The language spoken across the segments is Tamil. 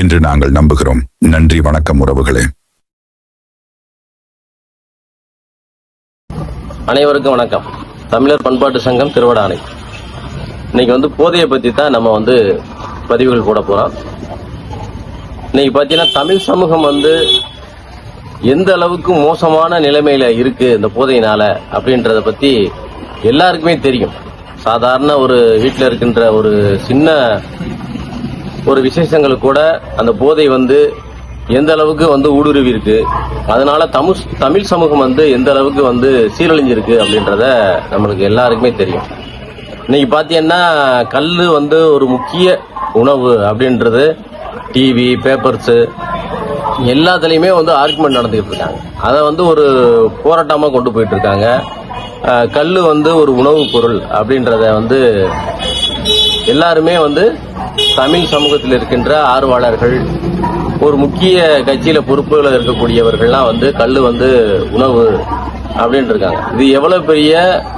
என்று நாங்கள் நம்புகிறோம். நன்றி வணக்கம் உறவுகளே. அனைவருக்கும் வணக்கம். தமிழர் பண்பாட்டு சங்கம் திருவடானை. இன்னைக்கு வந்து போதையை பற்றி தான் நம்ம வந்து பதிவுகள் போட போகிறோம் இன்னைக்கு பார்த்தீங்கன்னா தமிழ் சமூகம் வந்து எந்த அளவுக்கு மோசமான நிலைமையில இருக்கு இந்த போதையினால அப்படின்றத பற்றி எல்லாருக்குமே தெரியும். சாதாரண ஒரு வீட்டில் இருக்கின்ற ஒரு சின்ன ஒரு விசேஷங்களுக்கு கூட அந்த போதை வந்து எந்த அளவுக்கு வந்து ஊடுருவி இருக்கு அதனால தமிழ் தமிழ் சமூகம் வந்து எந்த அளவுக்கு வந்து சீரழிஞ்சிருக்கு அப்படின்றத நம்மளுக்கு எல்லாருக்குமே தெரியும். இன்னைக்கு பார்த்தீங்கன்னா கல் வந்து ஒரு முக்கிய உணவு அப்படின்றது. டிவி பேப்பர்ஸு எல்லாத்துலேயுமே வந்து ஆர்குமெண்ட் நடந்துகிட்டு இருக்காங்க அதை வந்து ஒரு போராட்டமாக கொண்டு போயிட்டு இருக்காங்க கல் வந்து ஒரு உணவுப் பொருள் அப்படின்றத வந்து எல்லாருமே வந்து தமிழ் சமூகத்தில் இருக்கின்ற ஆர்வலர்கள் ஒரு முக்கிய கட்சியில பொறுப்புகள் இருக்கக்கூடியவர்கள்லாம் வந்து கல் வந்து உணவு அப்படின்னு இருக்காங்க. இது எவ்வளவு பெரிய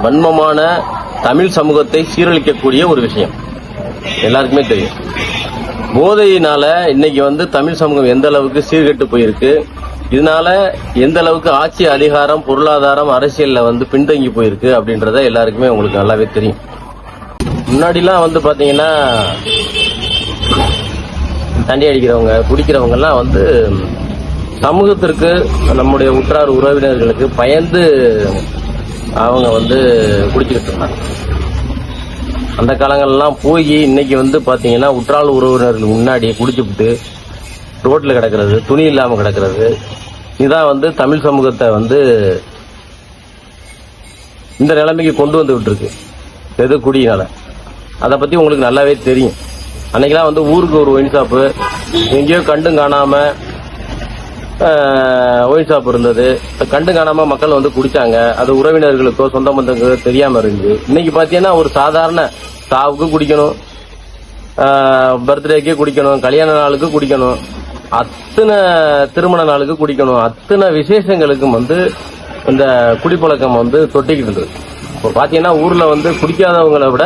வன்மமான தமிழ் சமூகத்தை சீரழிக்கக்கூடிய ஒரு விஷயம். எல்லாருக்குமே தெரியும். போதையினால இன்னைக்கு வந்து தமிழ் சமூகம் எந்த அளவுக்கு சீர்கெட்டு போயிருக்கு இதனால எந்த அளவுக்கு ஆட்சி அதிகாரம் பொருளாதாரம் அரசியல்ல வந்து பின்தங்கி போயிருக்கு அப்படின்றத எல்லாருக்குமே உங்களுக்கு நல்லாவே தெரியும். முன்னாடிலாம் வந்து பாத்தீங்கன்னா தண்ணி அடிக்கிறவங்க குடிக்கிறவங்கெல்லாம் வந்து சமூகத்திற்கு நம்முடைய உற்றார் உறவினர்களுக்கு பயந்து அவங்க வந்து குடிச்சுக்கிட்டு இருந்தாங்க. அந்த காலங்கள்லாம் போய் இன்னைக்கு வந்து பார்த்தீங்கன்னா உற்றார் உறவினர்கள் முன்னாடி குடிச்சுவிட்டு ரோட்டில் கிடக்கிறது துணி இல்லாமல் கிடக்கிறது. இதான் வந்து தமிழ் சமூகத்தை வந்து இந்த நிலைமைக்கு கொண்டு வந்து இருக்கு எது குடியினால. அதை பற்றி உங்களுக்கு நல்லாவே தெரியும். அன்னைக்கெல்லாம் வந்து ஊருக்கு ஒரு ஒயின் ஷாப்பு எங்கேயோ கண்டும் காணாம ஒயின் ஷாப் இருந்தது. கண்டு காணாம மக்கள் வந்து குடிச்சாங்க. அது உறவினர்களுக்கோ சொந்த பந்தங்களுக்கோ தெரியாம இருந்தது. இன்னைக்கு பாத்தீங்கன்னா ஒரு சாதாரண சாவுக்கு குடிக்கணும். பர்த்டேக்கு குடிக்கணும். கல்யாண நாளுக்கு குடிக்கணும். அத்தனை திருமண நாளுக்கு குடிக்கணும். அத்தனை விசேஷங்களுக்கும் வந்து இந்த குடிப்பழக்கம் வந்து தொட்டிக்கிட்டு இருந்தது இப்போ பாத்தீங்கன்னா ஊர்ல வந்து குடிக்காதவங்களை விட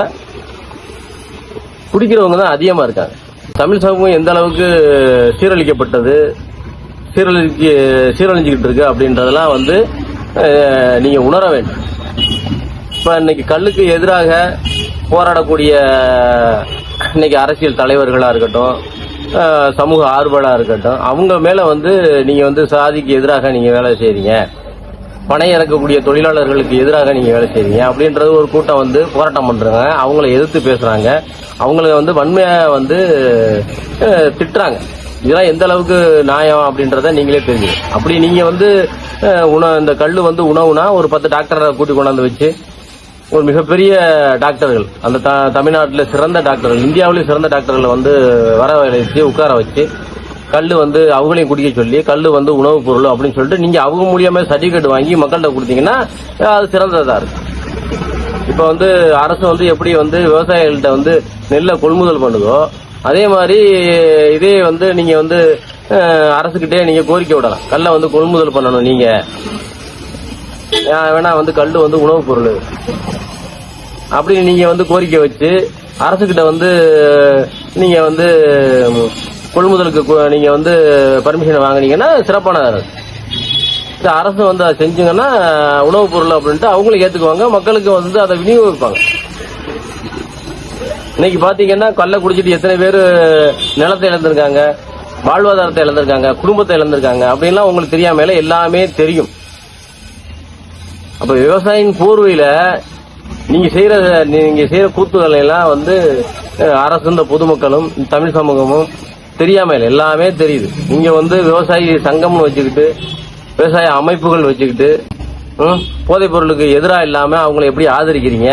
குடிக்கிறவங்க தான் அதிகமா இருக்காங்க. தமிழ் சமூகம் எந்த அளவுக்கு சீரழிக்கப்பட்டது சீரழிக்கு சீரழிஞ்சுக்கிட்டு இருக்கு அப்படின்றதெல்லாம் வந்து நீங்கள் நீங்க உணர வேண்டும். இப்ப இன்னைக்கு கல்லுக்கு எதிராக போராடக்கூடிய இன்னைக்கு அரசியல் தலைவர்களா இருக்கட்டும் சமூக ஆர்வலா இருக்கட்டும் அவங்க மேல வந்து நீங்க வந்து சாதிக்கு எதிராக நீங்க வேலை செய்றீங்க. பணம் இறக்கக்கூடிய தொழிலாளர்களுக்கு எதிராக நீங்கள் வேலை செய்றீங்க. அப்படின்றது ஒரு கூட்டம் வந்து போராட்டம் பண்ணுறாங்க அவங்கள எதிர்த்து பேசுகிறாங்க அவங்கள வந்து வன்மையாக வந்து திட்டுறாங்க. இதெல்லாம் எந்த அளவுக்கு நியாயம் அப்படின்றத நீங்களே தெரிஞ்சு அப்படி நீங்கள் வந்து உணவு இந்த கல் வந்து உணவுனா ஒரு பத்து டாக்டரை கூட்டி கொண்டாந்து வச்சு ஒரு மிகப்பெரிய டாக்டர்கள் அந்த த- தமிழ்நாட்டில் சிறந்த டாக்டர்கள் இந்தியாவிலேயும் சிறந்த டாக்டர்களை வந்து வர வச்சு உட்கார வச்சு கல் வந்து அவங்களையும் குடிக்க சொல்லி கல் வந்து உணவுப் பொருள் அப்படின்னு சொல்லிட்டு நீங்க அவங்க மூலியமாக சர்டிபிகேட் வாங்கி மக்கள்கிட்ட கொடுத்தீங்கன்னா அது சிறந்ததா இருக்கு இப்ப வந்து அரசு வந்து எப்படி வந்து விவசாயிகள்கிட்ட வந்து நெல்லை கொள்முதல் பண்ணுதோ அதே மாதிரி இதே வந்து நீங்க வந்து அஹ், அரசுகிட்டே நீங்க கோரிக்கை விடலாம். கல்லை வந்து கொள்முதல் பண்ணணும் நீங்க. வேணா வந்து கல் வந்து உணவுப் பொருள். அப்படி நீங்க வந்து கோரிக்கை வச்சு அரசுகிட்ட வந்து நீங்க வந்து கொள்முதலுக்கு நீங்கள் நீங்க வந்து பர்மிஷன் வாங்குனீங்கன்னா சிறப்பான அரசு வந்து அதை செஞ்சுங்கன்னா உணவுப் பொருள் அப்படின்ட்டு அவங்களும் ஏத்துக்குவாங்க. மக்களுக்கு வந்து அதை விநியோகிப்பாங்க. இன்னைக்கு பாத்தீங்கன்னா கல்லை குடிச்சிட்டு எத்தனை பேர் நிலத்தை இழந்திருக்காங்க வாழ்வாதாரத்தை இழந்திருக்காங்க குடும்பத்தை இழந்திருக்காங்க அப்படின்லாம் உங்களுக்கு தெரியாமல எல்லாமே தெரியும். அப்ப விவசாயியின் போர்வையில நீங்க செய்யற நீங்க செய்யற கூத்துக்களை எல்லாம் வந்து அரசு இந்த பொதுமக்களும் தமிழ் சமூகமும் தெரியாம இல்லை எல்லாமே தெரியுது. இங்க வந்து விவசாயி சங்கம்னு வச்சுக்கிட்டு விவசாய அமைப்புகள் வச்சுக்கிட்டு ம், போதைப் பொருளுக்கு எதிராக இல்லாம அவங்களை எப்படி ஆதரிக்கிறீங்க?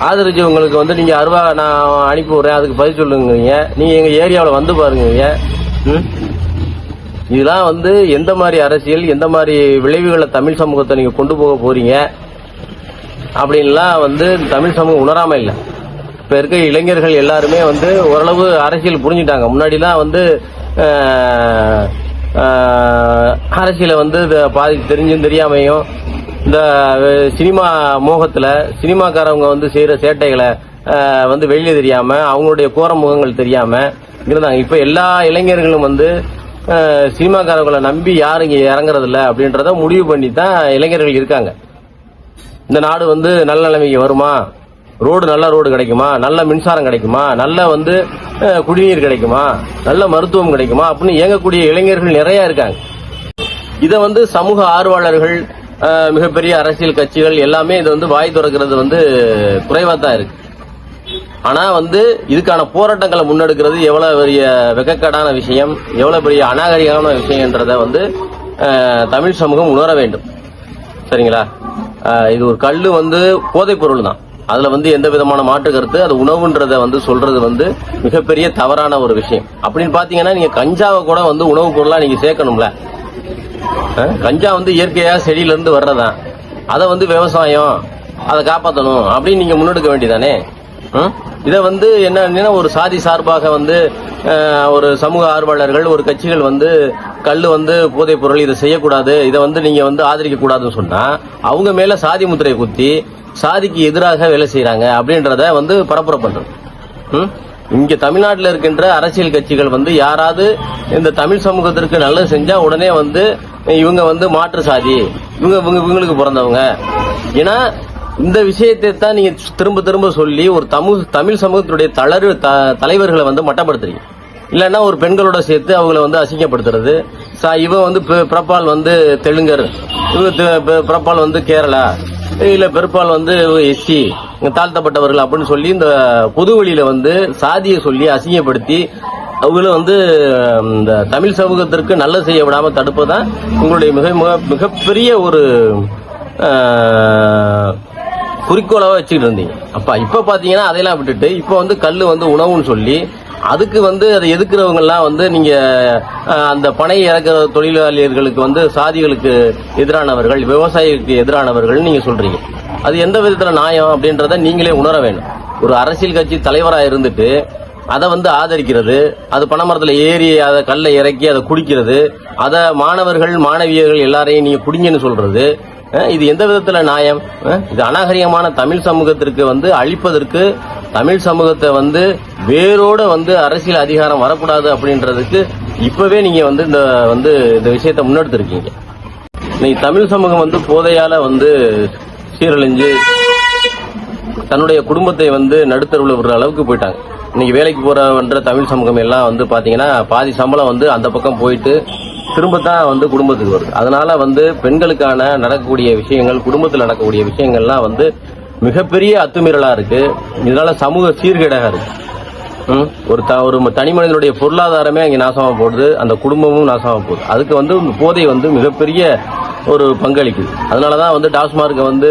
ஆதரிச்சவங்களுக்கு வந்து நீங்க அருவா நான் அனுப்பி விடுறேன் அதுக்கு பதில் சொல்லுங்க நீங்க எங்க ஏரியாவில் வந்து பாருங்க ம்? இதெல்லாம் வந்து எந்த மாதிரி அரசியல் எந்த மாதிரி விளைவுகளை தமிழ் சமூகத்தை நீங்க கொண்டு போக போறீங்க? அப்படின்லாம் வந்து தமிழ் சமூகம் உணராம இல்லை. இப்போ இருக்க இளைஞர்கள் எல்லாருமே வந்து ஓரளவு அரசியல் புரிஞ்சுட்டாங்க. முன்னாடிலாம் வந்து அரசியலை வந்து பாதி தெரிஞ்சும் தெரியாமையும் இந்த சினிமா மோகத்தில் சினிமாக்காரவங்க வந்து செய்கிற சேட்டைகளை வந்து வெளியே தெரியாமல் அவங்களுடைய கோர முகங்கள் தெரியாமல் இருந்தாங்க. இப்போ எல்லா இளைஞர்களும் வந்து சினிமாக்காரவங்களை நம்பி யாரும் இங்கே இறங்குறதில்ல அப்படின்றத முடிவு பண்ணி தான் இளைஞர்கள் இருக்காங்க. இந்த நாடு வந்து நல்ல நிலைமைக்கு வருமா? ரோடு நல்ல ரோடு கிடைக்குமா? நல்ல மின்சாரம் கிடைக்குமா? நல்ல வந்து குடிநீர் கிடைக்குமா? நல்ல மருத்துவம் கிடைக்குமா? அப்படின்னு இயங்கக்கூடிய இளைஞர்கள் நிறைய இருக்காங்க. இதை வந்து சமூக ஆர்வலர்கள் மிகப்பெரிய அரசியல் கட்சிகள் எல்லாமே இது வந்து வாய் திறக்கிறது வந்து குறைவாக தான் இருக்கு. ஆனா வந்து இதுக்கான போராட்டங்களை முன்னெடுக்கிறது எவ்வளவு பெரிய வெக்கக்கேடான விஷயம் எவ்வளவு பெரிய அநாகரிகமான விஷயம்ன்றத வந்து தமிழ் சமூகம் உணர வேண்டும். சரிங்களா? இது ஒரு கல் வந்து போதைப் பொருள் தான். அதுல வந்து எந்த விதமான மாற்று கருத்து அது உணவுன்றத வந்து சொல்றது வந்து மிகப்பெரிய தவறான ஒரு விஷயம். அப்படின்னு பாத்தீங்கன்னா நீங்க கஞ்சாவை கூட வந்து உணவு பொருளா நீங்க சேர்க்கணும்ல. கஞ்சா வந்து இயற்கையா செடியில இருந்து வர்றதான் அதை வந்து விவசாயம் அதை காப்பாற்றணும் அப்படின்னு நீங்க முன்னெடுக்க வேண்டியதானே? இதை வந்து என்னன்னா ஒரு சாதி சார்பாக வந்து ஒரு சமூக ஆர்வலர்கள் ஒரு கட்சிகள் வந்து கல் வந்து போதைப் பொருள் இதை செய்யக்கூடாது இதை வந்து நீங்க வந்து ஆதரிக்க கூடாதுன்னு சொன்னா அவங்க மேல சாதி முத்திரையை குத்தி சாதிக்கு எதிராக வேலை செய்யறாங்க அப்படின்றத வந்து பரப்புரை பண்றது ம்? இங்க தமிழ்நாட்டில் இருக்கின்ற அரசியல் கட்சிகள் வந்து யாராவது இந்த தமிழ் சமூகத்திற்கு நல்லது செஞ்சா உடனே வந்து இவங்க வந்து மாற்று சாதி இவங்க இவங்க இவங்களுக்கு பிறந்தவங்க ஏன்னா இந்த விஷயத்தை தான் நீங்க திரும்ப திரும்ப சொல்லி ஒரு தமிழ் தமிழ் சமூகத்தினுடைய தளர் த- தலைவர்களை வந்து மட்டப்படுத்துறீங்க. இல்லைன்னா ஒரு பெண்களோட சேர்த்து அவங்கள வந்து அசிங்கப்படுத்துறது. சா- இவன் வந்து பி- பிறப்பால் வந்து தெலுங்கர் இவங்க பிறப்பால் வந்து கேரளா இல்ல பெருப்பால் வந்து எஸ்சி தாழ்த்தப்பட்டவர்கள் அப்படின்னு சொல்லி இந்த பொது வழியில வந்து சாதியை சொல்லி அசிங்கப்படுத்தி அவங்கள வந்து இந்த தமிழ் சமூகத்திற்கு நல்ல செய்ய விடாம தடுப்பதான் உங்களுடைய மிக மிக மிகப்பெரிய ஒரு குறிக்கோளாக வச்சுக்கிட்டு இருந்தீங்க. அப்போ இப்போ பார்த்தீங்கன்னா அதையெல்லாம் விட்டுட்டு இப்போ வந்து கல் வந்து உணவுன்னு சொல்லி அதுக்கு வந்து அதை எதுக்குறவங்கெல்லாம் வந்து நீங்கள் அந்த பனை இறக்குற தொழிலாளர்களுக்கு வந்து சாதிகளுக்கு எதிரானவர்கள் விவசாயிகளுக்கு எதிரானவர்கள் நீங்கள் சொல்கிறீங்க அது எந்த விதத்தில் நியாயம் அப்படின்றத நீங்களே உணர வேணும் ஒரு அரசியல் கட்சி தலைவராக இருந்துட்டு அதை வந்து ஆதரிக்கிறது அது பனைமரத்தில் ஏறி அதை கல்லை இறக்கி அதை குடிக்கிறது அதை மாணவர்கள் மாணவியர்கள் எல்லாரையும் நீங்கள் குடிங்கன்னு சொல்கிறது இது எந்த விதத்துல நியாயம்? இது அநாகரிகமான தமிழ் சமூகத்திற்கு வந்து அழிப்பதற்கு தமிழ் சமூகத்தை வந்து வேரோட வந்து அரசியல் அதிகாரம் வரக்கூடாது அப்படின்றதுக்கு இப்பவே நீங்க வந்து இந்த வந்து இந்த விஷயத்தை முன்னெடுத்திருக்கீங்க. இன்னைக்கு தமிழ் சமூகம் வந்து போதையால வந்து சீரழிஞ்சு தன்னுடைய குடும்பத்தை வந்து நடுத்தருவில் விடுற அளவுக்கு போயிட்டாங்க. இன்னைக்கு வேலைக்கு போறவன்ற தமிழ் சமூகம் எல்லாம் வந்து பாத்தீங்கன்னா பாதி சம்பளம் வந்து அந்த பக்கம் போயிட்டு திரும்ப தான் வந்து குடும்பத்துக்கு வருது. அதனால வந்து பெண்களுக்கான நடக்கக்கூடிய விஷயங்கள் குடும்பத்தில் நடக்கக்கூடிய விஷயங்கள்லாம் வந்து மிகப்பெரிய அத்துமீறலா இருக்கு. இதனால சமூக சீர்கேடாக இருக்கு. ஒரு த ஒரு தனி மனிதனுடைய பொருளாதாரமே அங்கே நாசமா போடுது அந்த குடும்பமும் நாசமா போகுது. அதுக்கு வந்து போதை வந்து மிகப்பெரிய ஒரு பங்களிக்குது. அதனால தான் வந்து டாஸ்மார்க்கை வந்து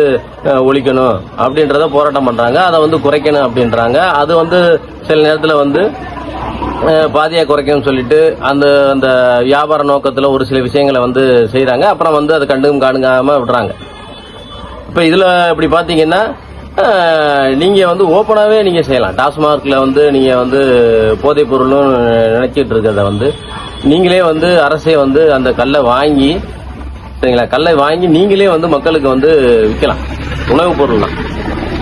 ஒழிக்கணும் அப்படின்றத போராட்டம் பண்ணுறாங்க அதை வந்து குறைக்கணும் அப்படின்றாங்க. அது வந்து சில நேரத்தில் வந்து பாதியாக குறைக்கணும்னு சொல்லிட்டு அந்த அந்த வியாபார நோக்கத்தில் ஒரு சில விஷயங்களை வந்து செய்கிறாங்க அப்புறம் வந்து அதை கண்டுக்கும் காணுங்காமல் விடுறாங்க. இப்போ இதில் இப்படி பார்த்தீங்கன்னா நீங்கள் வந்து ஓப்பனாகவே நீங்கள் செய்யலாம். டாஸ்மார்க்கில் வந்து நீங்கள் வந்து போதைப் பொருளும் நினச்சிட்டு இருக்கிறத வந்து நீங்களே வந்து அரசே வந்து அந்த கல்லை வாங்கி சரிங்களா? கல்லை வாங்கி நீங்களே வந்து மக்களுக்கு வந்து விற்கலாம் உணவுப் பொருள் தான்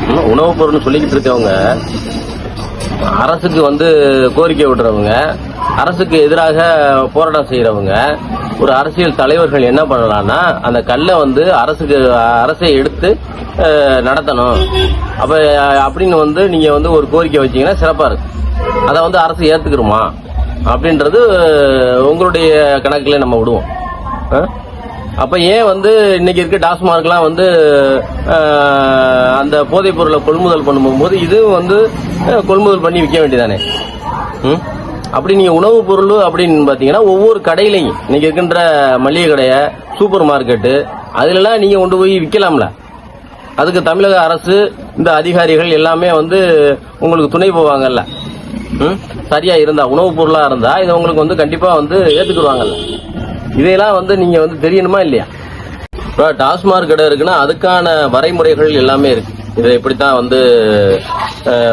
ம், உணவுப் பொருள்னு சொல்லிக்கிட்டு இருக்கவங்க அரசுக்கு வந்து கோரிக்கை விடுறவங்க அரசுக்கு எதிராக போராட்டம் செய்யறவங்க ஒரு அரசியல் தலைவர்கள் என்ன பண்ணலாம்னா அந்த கல்லை வந்து அரசுக்கு அரசை எடுத்து நடத்தணும். அப்ப அப்படின்னு வந்து நீங்க வந்து ஒரு கோரிக்கை வச்சீங்கன்னா சிறப்பா இருக்கு அதை வந்து அரசு ஏத்துக்கிறோமா அப்படின்றது உங்களுடைய கணக்குல நம்ம விடுவோம். ஆ அப்ப ஏன் வந்து இன்னைக்கு இருக்க டாஸ்மார்க்லாம் வந்து அந்த போதைப் பொருளை கொள்முதல் பண்ணும்போது இதுவும் வந்து கொள்முதல் பண்ணி விற்க வேண்டியதானே ம்? அப்படி நீங்க உணவுப் பொருள் அப்படின்னு பாத்தீங்கன்னா ஒவ்வொரு கடையிலையும் இன்னைக்கு இருக்கின்ற மளிகை கடைய சூப்பர் மார்க்கெட்டு அதுலலாம் நீங்க கொண்டு போய் விற்கலாம்ல அதுக்கு தமிழக அரசு இந்த அதிகாரிகள் எல்லாமே வந்து உங்களுக்கு துணை போவாங்கல்ல ம்? சரியா இருந்தா உணவுப் பொருளா இருந்தா இதை உங்களுக்கு வந்து கண்டிப்பா வந்து ஏத்துக்குருவாங்கல்ல இதையெல்லாம் வந்து நீங்க வந்து தெரியணுமா இல்லையா? இப்போ டாஸ்மாக் கடை இருக்குன்னா அதுக்கான வரைமுறைகள் எல்லாமே இருக்கு. இதை எப்படித்தான் வந்து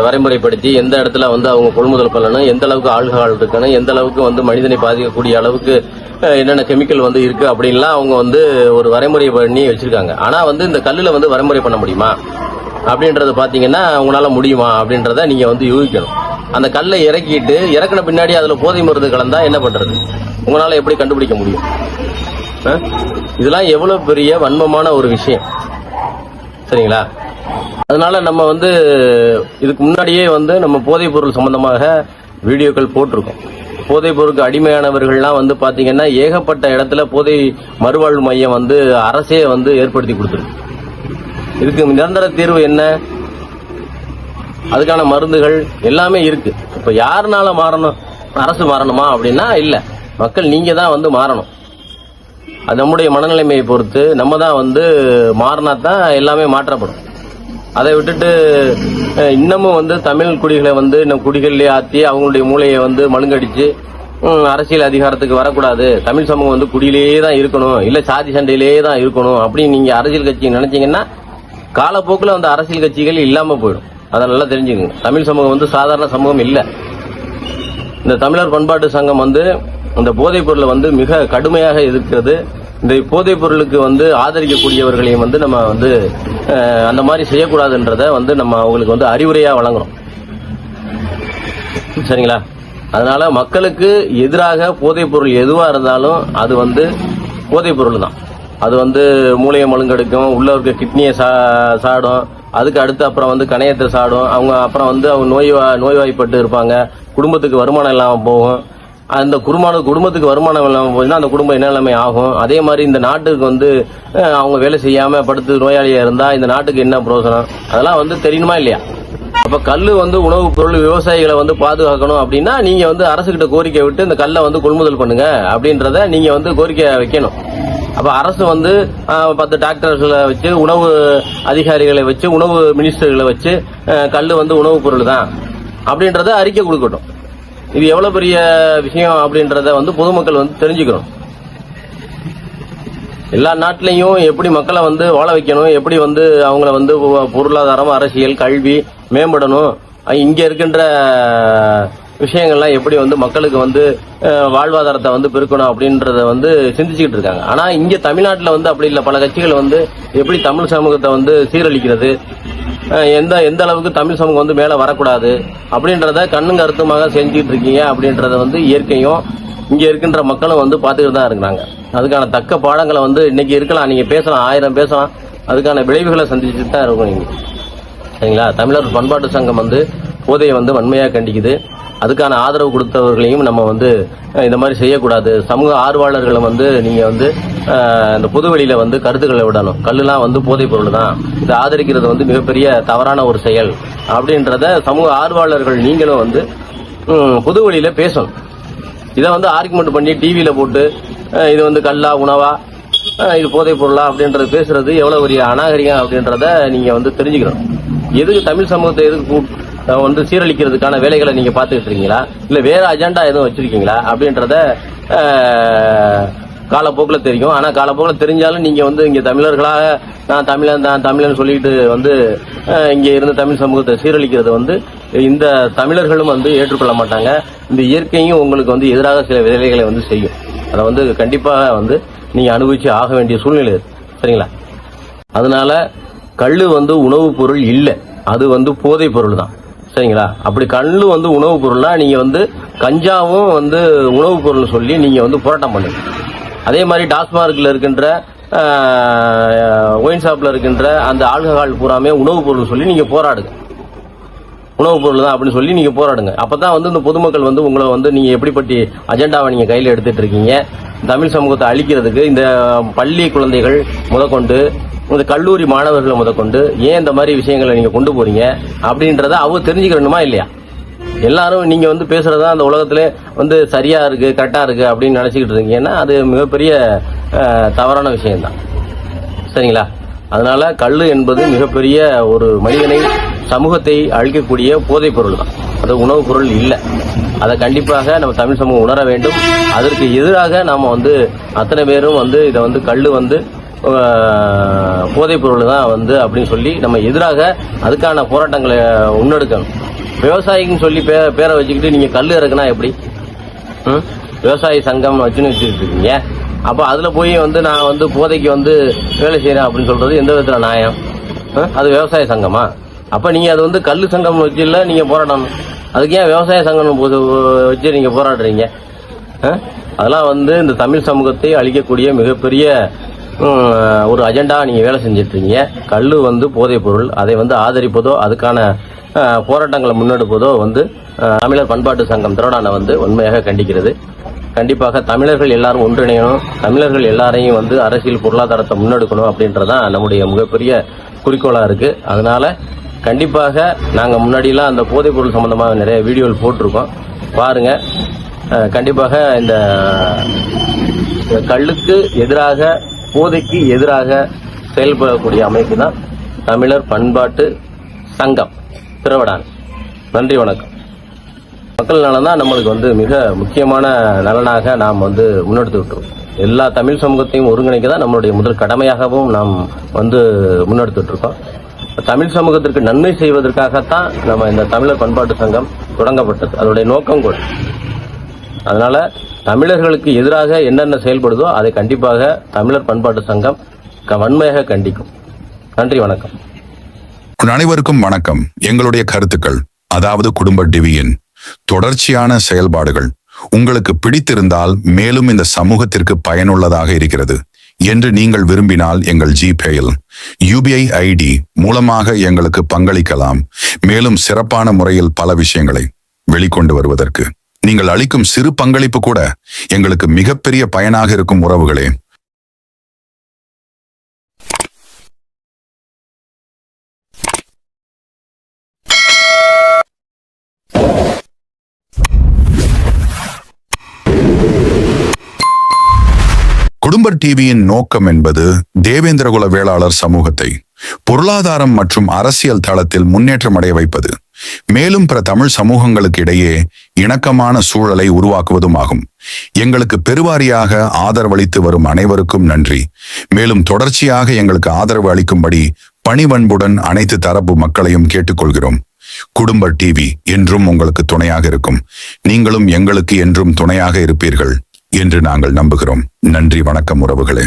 வரைமுறைப்படுத்தி எந்த இடத்துல வந்து அவங்க கொள்முதல் பண்ணணும் எந்த அளவுக்கு ஆல்கஹால் இருக்கணும் எந்த அளவுக்கு வந்து மனிதனை பாதிக்கக்கூடிய அளவுக்கு என்னென்ன கெமிக்கல் வந்து இருக்கு அப்படின்லாம் அவங்க வந்து ஒரு வரைமுறை பண்ணி வச்சிருக்காங்க. ஆனா வந்து இந்த கல்லுல வந்து வரைமுறை பண்ண முடியுமா? அப்படின்றத பாத்தீங்கன்னா உங்களால முடியுமா? அப்படின்றத நீங்க வந்து யூகிக்கணும். அந்த கல்லை இறக்கிட்டு இறக்குன பின்னாடி அதுல போதை மருந்து கலந்தா என்ன பண்றது? உங்களால எப்படி கண்டுபிடிக்க முடியும்? இதெல்லாம் எவ்வளவு பெரிய வன்மமான ஒரு விஷயம். சரிங்களா? அதனால நம்ம வந்து இதுக்கு முன்னாடியே வந்து நம்ம போதைப் பொருள் சம்பந்தமாக வீடியோக்கள் போட்டிருக்கோம். போதைப் பொருளுக்கு அடிமையானவர்கள்லாம் வந்து பாத்தீங்கன்னா ஏகப்பட்ட இடத்துல போதை மறுவாழ்வு மையம் வந்து அரசே வந்து ஏற்படுத்தி கொடுத்துருக்கு. இதுக்கு நிரந்தர தீர்வு என்ன? அதுக்கான மருந்துகள் எல்லாமே இருக்கு. இப்ப யாருனால மாறணும்? அரசு மாறணுமா அப்படின்னா இல்ல. மக்கள் நீங்க தான் வந்து மாறணும். அது நம்முடைய மனநிலைமையை பொறுத்து நம்ம தான் வந்து மாறினா தான் எல்லாமே மாற்றப்படும். அதை விட்டுட்டு இன்னமும் வந்து தமிழ் குடிகளை வந்து இன்னும் குடிகள்லேயே ஆத்தி அவங்களுடைய மூளையை வந்து மழுங்கடிச்சு அரசியல் அதிகாரத்துக்கு வரக்கூடாது. தமிழ் சமூகம் வந்து குடியிலேயே தான் இருக்கணும். இல்ல சாதி சண்டையிலேயே தான் இருக்கணும். அப்படின்னு நீங்க அரசியல் கட்சி நினைச்சீங்கன்னா காலப்போக்கில் அந்த அரசியல் கட்சிகள் இல்லாம போயிடும். அதை நல்லா தெரிஞ்சுக்கோங்க தமிழ் சமூகம் வந்து சாதாரண சமூகம் இல்லை. இந்த தமிழர் பண்பாட்டு சங்கம் வந்து இந்த போதைப் பொருளை வந்து மிக கடுமையாக எதிர்க்கிறது. இந்த போதைப் பொருளுக்கு வந்து ஆதரிக்கக்கூடியவர்களையும் வந்து நம்ம வந்து அந்த மாதிரி செய்யக்கூடாதுன்றத வந்து நம்ம அவங்களுக்கு வந்து அறிவுரையா வழங்குறோம். சரிங்களா? அதனால மக்களுக்கு எதிராக போதைப் பொருள் எதுவா இருந்தாலும் அது வந்து போதைப் பொருள் தான். அது வந்து மூளையை மழுங்கெடுக்கும் உள்ள இருக்க கிட்னியை சா சாடும் அதுக்கு அடுத்து அப்புறம் வந்து கணையத்தை சாடும். அவங்க அப்புறம் வந்து அவங்க நோய் நோய்வாய்ப்பட்டு இருப்பாங்க. குடும்பத்துக்கு வருமானம் இல்லாமல் போகும். அந்த குடும்பம் குடும்பத்துக்கு வருமானம் இல்லாமல் போச்சுன்னா அந்த குடும்பம் என்ன நிலைமை ஆகும்? அதே மாதிரி இந்த நாட்டுக்கு வந்து அவங்க வேலை செய்யாம படுத்து நோயாளியா இருந்தா இந்த நாட்டுக்கு என்ன பிரோசனம் அதெல்லாம் வந்து தெரியணுமா இல்லையா? அப்ப கல் வந்து உணவுப் பொருள் விவசாயிகளை வந்து பாதுகாக்கணும் அப்படின்னா நீங்க வந்து அரசுகிட்ட கோரிக்கை விட்டு இந்த கல்லை வந்து கொள்முதல் பண்ணுங்க அப்படின்றத நீங்க வந்து கோரிக்கை வைக்கணும். அப்ப அரசு வந்து பத்து டாக்டர்களை வச்சு உணவு அதிகாரிகளை வச்சு உணவு மினிஸ்டர்களை வச்சு கல் வந்து உணவுப் பொருள் தான் அப்படின்றத அறிக்கை கொடுக்கட்டும். இது எவ்வளவு பெரிய விஷயம் அப்படின்றத வந்து பொதுமக்கள் வந்து தெரிஞ்சுக்கணும். எல்லா நாட்டிலையும் எப்படி மக்களை வந்து வாழ வைக்கணும் எப்படி வந்து அவங்கள வந்து பொருளாதாரம் அரசியல் கல்வி மேம்படணும் இங்க இருக்கின்ற விஷயங்கள்லாம் எப்படி வந்து மக்களுக்கு வந்து வாழ்வாதாரத்தை வந்து பெருக்கணும் அப்படின்றத வந்து சிந்திச்சுக்கிட்டு இருக்காங்க. ஆனா இங்க தமிழ்நாட்டில் வந்து அப்படி இல்லை. பல கட்சிகள் வந்து எப்படி தமிழ் சமூகத்தை வந்து சீரழிக்கிறது எந்த எந்த அளவுக்கு தமிழ் சமூகம் வந்து மேலே வரக்கூடாது அப்படின்றத கண்ணும் கருத்துமாக செஞ்சுக்கிட்டு இருக்கீங்க அப்படின்றத வந்து இயற்கையும் இங்க இருக்கின்ற மக்களும் வந்து பார்த்துக்கிட்டு தான் இருக்கிறாங்க. அதுக்கான தக்க பாடங்களை வந்து இன்னைக்கு இருக்கலாம். நீங்க பேசலாம் ஆயிரம் பேசலாம். அதுக்கான விளைவுகளை சந்திச்சுட்டு தான் இருக்கும் நீங்க. சரிங்களா? தமிழர் பண்பாட்டு சங்கம் வந்து போதையை வந்து வன்மையாக கண்டிக்குது. அதுக்கான ஆதரவு கொடுத்தவர்களையும் நம்ம வந்து இந்த மாதிரி செய்யக்கூடாது. சமூக ஆர்வலர்களை வந்து நீங்க வந்து இந்த பொதுவெளியில வந்து கருத்துக்களை விடணும். கல்லுலாம் வந்து போதைப் பொருள் தான். இதை ஆதரிக்கிறது வந்து மிகப்பெரிய தவறான ஒரு செயல். அப்படின்றத சமூக ஆர்வலர்கள் நீங்களும் வந்து ம், பொதுவெளியில பேசணும். இதை வந்து ஆர்குமெண்ட் பண்ணி டிவியில போட்டு இது வந்து கல்லா உணவா இது போதைப் பொருளா அப்படின்றது பேசுறது எவ்வளவு பெரிய அநாகரிகம் அப்படின்றத நீங்க வந்து தெரிஞ்சுக்கணும். எதுக்கு தமிழ் சமூகத்தை எதுக்கு வந்து சீரழிக்கிறதுக்கான வேலைகளை நீங்க பார்த்துக்கிட்டு இருக்கீங்களா? இல்ல வேற அஜெண்டா எதுவும் வச்சிருக்கீங்களா? அப்படின்றத காலப்போக்கில் தெரியும். ஆனா காலப்போக்கில் தெரிஞ்சாலும் நீங்க வந்து இங்க தமிழர்களாக நான் தமிழன் தான் தமிழன் சொல்லிட்டு வந்து இங்கே இங்க தமிழ் சமூகத்தை சீரழிக்கிறது வந்து இந்த தமிழர்களும் வந்து ஏற்றுக்கொள்ள மாட்டாங்க. இந்த இயற்கையும் உங்களுக்கு வந்து எதிராக சில வேலைகளை வந்து செய்யும். அதை வந்து கண்டிப்பாக வந்து நீங்க அனுபவிச்சு ஆக வேண்டிய சூழ்நிலை சரிங்களா? அதனால கல் வந்து உணவுப் பொருள் இல்லை. அது வந்து போதைப் பொருள் தான். சரிங்களா? அப்படி கள்ளு வந்து உணவுப் பொருள்னா நீங்கள் வந்து கஞ்சாவும் வந்து உணவுப் பொருள்னு சொல்லி நீங்கள் வந்து போராட்டம் பண்ணுங்க. அதே மாதிரி டாஸ்மார்க்கில் இருக்கின்ற ஒயின் ஷாப்பில் இருக்கின்ற அந்த ஆல்கஹால் பூராமே உணவுப் பொருள் சொல்லி நீங்கள் போராடுங்க. உணவுப் பொருள் தான் அப்படின்னு சொல்லி நீங்கள் போராடுங்க. அப்பதான் வந்து இந்த பொதுமக்கள் வந்து உங்களை வந்து நீங்கள் எப்படிப்பட்ட அஜெண்டாவை நீங்கள் கையில் எடுத்துகிட்டு இருக்கீங்க? தமிழ் சமூகத்தை அழிக்கிறதுக்கு இந்த பள்ளி குழந்தைகள் முதற்கொண்டு இந்த கல்லூரி மாணவர்களை முதற்கொண்டு ஏன் இந்த மாதிரி விஷயங்களை நீங்க கொண்டு போறீங்க அப்படின்றத அவங்க தெரிஞ்சுக்கணுமா இல்லையா? எல்லாரும் நீங்க வந்து பேசுறதா அந்த உலகத்துல வந்து சரியா இருக்கு கரெக்டா இருக்கு அப்படின்னு நினைச்சுக்கிட்டு இருக்கீங்கன்னா அது மிகப்பெரிய தவறான விஷயம்தான். சரிங்களா? அதனால கல் என்பது மிகப்பெரிய ஒரு மனிதனை சமூகத்தை அழிக்கக்கூடிய போதைப் பொருள் தான் அது உணவுப் பொருள் இல்லை. அதை கண்டிப்பாக நம்ம தமிழ் சமூகம் உணர வேண்டும். அதற்கு எதிராக நாம வந்து அத்தனை பேரும் வந்து இதை வந்து கல் வந்து போதைப் பொருள் தான் வந்து அப்படின்னு சொல்லி நம்ம எதிராக அதுக்கான போராட்டங்களை முன்னெடுக்கணும். விவசாயிக்குன்னு சொல்லி பே பேரை வச்சுக்கிட்டு நீங்கள் கல் இறக்குனா எப்படி? ம்? விவசாய சங்கம் வச்சுன்னு வச்சுட்டு இருக்கீங்க அதில் போய் வந்து நான் வந்து போதைக்கு வந்து வேலை செய்கிறேன் அப்படின்னு சொல்கிறது எந்த விதத்தில் நியாயம்? அது விவசாய சங்கமா? அப்போ நீங்கள் அது வந்து கல் சங்கம் வச்சு இல்லை நீங்கள் போராடணும். அதுக்கு ஏன் விவசாய சங்கம் வச்சு நீங்கள் போராடுறீங்க? அதெல்லாம் வந்து இந்த தமிழ் சமூகத்தை அழிக்கக்கூடிய மிகப்பெரிய ஒரு அஜெண்டா நீங்க வேலை செஞ்சுட்டு இருக்கீங்க வந்து போதைப் பொருள். அதை வந்து ஆதரிப்பதோ அதுக்கான போராட்டங்களை முன்னெடுப்பதோ வந்து தமிழர் பண்பாட்டு சங்கம் திரோடான வந்து உண்மையாக கண்டிக்கிறது. கண்டிப்பாக தமிழர்கள் எல்லாரும் ஒன்றிணையணும். தமிழர்கள் எல்லாரையும் வந்து அரசியல் பொருளாதாரத்தை முன்னெடுக்கணும் அப்படின்றதான் நம்முடைய மிகப்பெரிய குறிக்கோளா இருக்கு. அதனால கண்டிப்பாக நாங்கள் முன்னாடிலாம் அந்த போதைப் பொருள் சம்பந்தமாக நிறைய வீடியோவில் போட்டிருக்கோம். பாருங்க. கண்டிப்பாக இந்த கல்லுக்கு எதிராக போதைக்கு எதிராக செயல்படக்கூடிய அமைப்பு தான் தமிழர் பண்பாட்டு சங்கம் திருவடான். நன்றி வணக்கம். மக்கள் நலன் தான் நம்மளுக்கு வந்து மிக முக்கியமான நலனாக நாம் வந்து முன்னெடுத்துக்கிட்டு இருக்கோம் எல்லா தமிழ் சமூகத்தையும் ஒருங்கிணைக்க தான் நம்மளுடைய முதல் கடமையாகவும் நாம் வந்து முன்னெடுத்துட்டு இருக்கோம் தமிழ் சமூகத்திற்கு நன்மை செய்வதற்காகத்தான் நம்ம இந்த தமிழர் பண்பாட்டு சங்கம் தொடங்கப்பட்டது. அதனுடைய நோக்கம் கூட. அதனால தமிழர்களுக்கு எதிராக என்னென்ன செயல்படுதோ அதை கண்டிப்பாக தமிழர் பண்பாட்டு சங்கம் வன்மையாக கண்டிக்கும். நன்றி வணக்கம். அனைவருக்கும் வணக்கம். எங்களுடைய கருத்துக்கள் அதாவது குடும்ப டிவியின் தொடர்ச்சியான செயல்பாடுகள் உங்களுக்கு பிடித்திருந்தால் மேலும் இந்த சமூகத்திற்கு பயனுள்ளதாக இருக்கிறது என்று நீங்கள் விரும்பினால் எங்கள் ஜிபேயில் யூபிஐ ஐடி மூலமாக எங்களுக்கு பங்களிக்கலாம். மேலும் சிறப்பான முறையில் பல விஷயங்களை வெளிக்கொண்டு வருவதற்கு நீங்கள் அளிக்கும் சிறு பங்களிப்பு கூட எங்களுக்கு மிகப்பெரிய பயனாக இருக்கும் உறவுகளே. குடும்ப டிவியின் நோக்கம் என்பது தேவேந்திரகுல வேளாளர் சமூகத்தை பொருளாதாரம் மற்றும் அரசியல் தளத்தில் முன்னேற்றம் அடைய வைப்பது மேலும் பிற தமிழ் சமூகங்களுக்கு இடையே இணக்கமான சூழலை உருவாக்குவதும் ஆகும் எங்களுக்கு பெருவாரியாக ஆதரவளித்து வரும் அனைவருக்கும் நன்றி. மேலும் தொடர்ச்சியாக எங்களுக்கு ஆதரவு அளிக்கும்படி பணிவன்புடன் அனைத்து தரப்பு மக்களையும் கேட்டுக்கொள்கிறோம். குடும்ப டிவி என்றும் உங்களுக்கு துணையாக இருக்கும். நீங்களும் எங்களுக்கு என்றும் துணையாக இருப்பீர்கள் என்று நாங்கள் நம்புகிறோம். நன்றி வணக்கம் உறவுகளே.